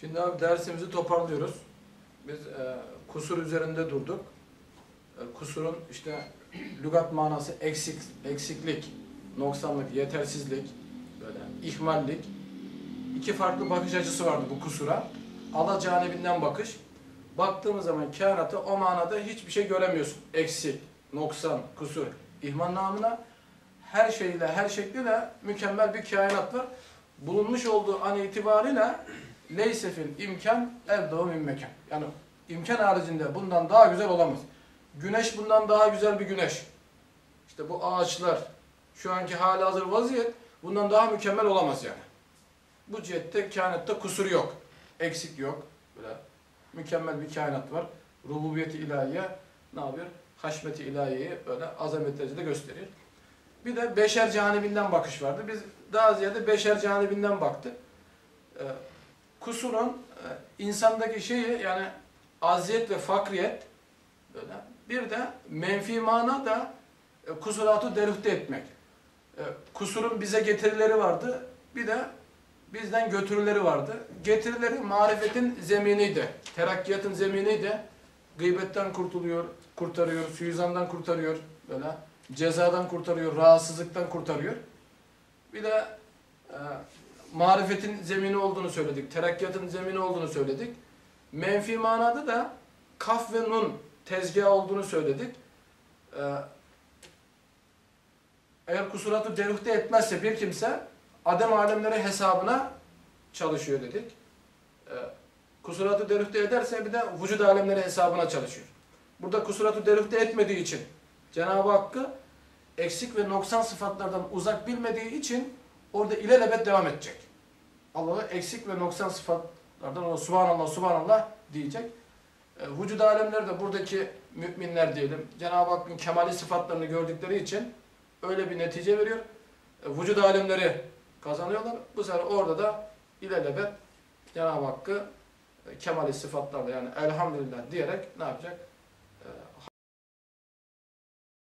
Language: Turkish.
Şimdi abi dersimizi toparlıyoruz. Biz e, kusur üzerinde durduk. E, kusurun işte lügat manası eksik, eksiklik, noksanlık, yetersizlik, böyle ihmallik. İki farklı bakış açısı vardı bu kusura. Allah canibinden bakış. Baktığımız zaman kainatı o manada hiçbir şey göremiyorsun. Eksik, noksan, kusur, ihmal namına her şeyle, her şekliyle mükemmel bir kainat var. Bulunmuş olduğu an itibariyle leysefil imkan evdahu min. Yani imkan haricinde bundan daha güzel olamaz. Güneş bundan daha güzel bir güneş. İşte bu ağaçlar, şu anki hali hazır vaziyet bundan daha mükemmel olamaz yani. Bu cihette kainatta kusur yok. Eksik yok. Böyle mükemmel bir kainat var. Rububiyeti ilahiye ne yapıyor? Haşmeti ilahiyeyi böyle azamet derecede gösteriyor. Bir de beşer canibinden bakış vardı. Biz daha ziyade beşer canibinden baktık. Ee, kusurun e, insandaki şeyi yani aziyet ve fakriyet böyle. Bir de menfi mana da e, kusuratı derüfte etmek. E, kusurun bize getirileri vardı. Bir de bizden götürüleri vardı. Getirileri marifetin zeminiydi. Terakkiyatın zeminiydi. Gıybetten kurtuluyor, kurtarıyor, suizandan kurtarıyor böyle. Cezadan kurtarıyor, rahatsızlıktan kurtarıyor. Bir de marifetin zemini olduğunu söyledik. Terakkiyatın zemini olduğunu söyledik. Menfi manada da kaf ve nun tezgah olduğunu söyledik. E, eğer kusuratı deruhte etmezse bir kimse Adem alemleri hesabına çalışıyor dedik. E, kusuratı deruhte ederse bir de vücud alemleri hesabına çalışıyor. Burada kusuratı deruhte etmediği için Cenab-ı Hakk'ı eksik ve noksan sıfatlardan uzak bilmediği için orada ilelebet devam edecek. Allah'ı eksik ve noksan sıfatlardan o subhanallah subhanallah diyecek. E, vücud alemleri de buradaki müminler diyelim Cenab-ı Hakk'ın kemali sıfatlarını gördükleri için öyle bir netice veriyor. E, vücud alemleri kazanıyorlar. Bu sefer orada da ilelebet Cenab-ı Hakk'ı e, kemali sıfatlarla yani elhamdülillah diyerek ne yapacak?